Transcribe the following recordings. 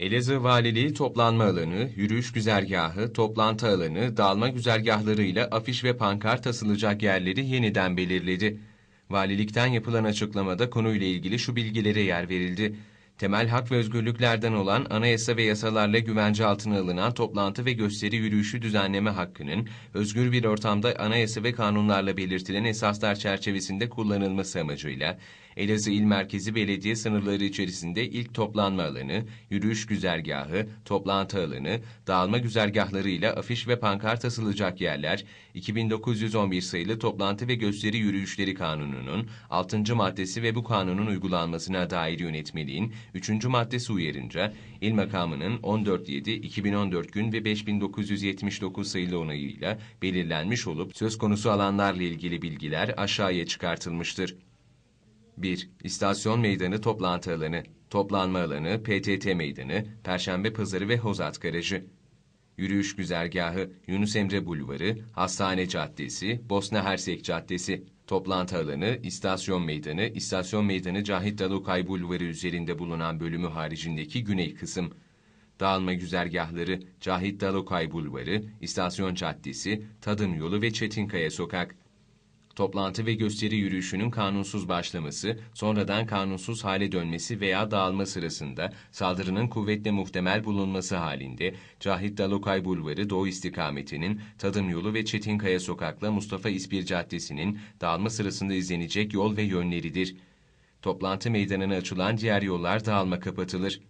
Elazığ Valiliği toplanma alanı, yürüyüş güzergahı, toplantı alanı, dağılma güzergahlarıyla afiş ve pankart asılacak yerleri yeniden belirledi. Valilikten yapılan açıklamada konuyla ilgili şu bilgilere yer verildi. Temel hak ve özgürlüklerden olan anayasa ve yasalarla güvence altına alınan toplantı ve gösteri yürüyüşü düzenleme hakkının özgür bir ortamda anayasa ve kanunlarla belirtilen esaslar çerçevesinde kullanılması amacıyla Elazığ İl Merkezi Belediye sınırları içerisinde ilk toplanma alanı, yürüyüş güzergahı, toplantı alanı, dağılma güzergahlarıyla afiş ve pankart asılacak yerler, 2911 sayılı Toplantı ve Gösteri Yürüyüşleri Kanunu'nun 6. maddesi ve bu kanunun uygulanmasına dair yönetmeliğin 3. maddesi uyarınca, il makamının 14.7-2014 gün ve 5979 sayılı onayıyla belirlenmiş olup söz konusu alanlarla ilgili bilgiler aşağıya çıkartılmıştır. 1. İstasyon Meydanı Toplantı Alanı, Toplanma Alanı, PTT Meydanı, Perşembe Pazarı ve Hozat Garajı. Yürüyüş Güzergahı, Yunus Emre Bulvarı, Hastane Caddesi, Bosna Hersek Caddesi. Toplantı alanı, İstasyon Meydanı, İstasyon Meydanı Cahit Dalukay Bulvarı üzerinde bulunan bölümü haricindeki güney kısım. Dağılma güzergahları, Cahit Dalukay Bulvarı, İstasyon Caddesi, Tadım Yolu ve Çetinkaya Sokak. Toplantı ve gösteri yürüyüşünün kanunsuz başlaması, sonradan kanunsuz hale dönmesi veya dağılma sırasında saldırının kuvvetle muhtemel bulunması halinde Cahit Dalokay Bulvarı Doğu istikametinin Tadım Yolu ve Çetinkaya Sokak'la Mustafa İspir Caddesi'nin dağılma sırasında izlenecek yol ve yönleridir. Toplantı meydanına açılan diğer yollar dağılma kapatılır.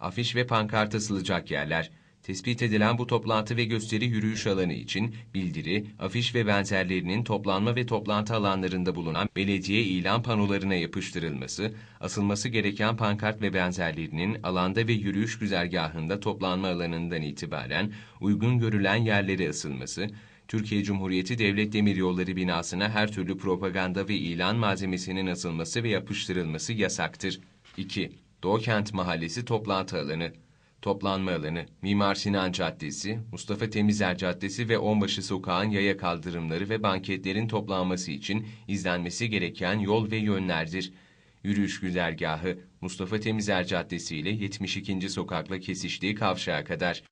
Afiş ve pankart asılacak yerler. Tespit edilen bu toplantı ve gösteri yürüyüş alanı için bildiri, afiş ve benzerlerinin toplanma ve toplantı alanlarında bulunan belediye ilan panolarına yapıştırılması, asılması gereken pankart ve benzerlerinin alanda ve yürüyüş güzergahında toplanma alanından itibaren uygun görülen yerlere asılması, Türkiye Cumhuriyeti Devlet Demiryolları binasına her türlü propaganda ve ilan malzemesinin asılması ve yapıştırılması yasaktır. 2. Doğukent Mahallesi toplantı alanı Toplanma alanı, Mimar Sinan Caddesi, Mustafa Temizer Caddesi ve Onbaşı Sokağı'nın yaya kaldırımları ve banketlerin toplanması için izlenmesi gereken yol ve yönlerdir. Yürüyüş güzergahı, Mustafa Temizer Caddesi ile 72. Sokak'la kesiştiği kavşağa kadar.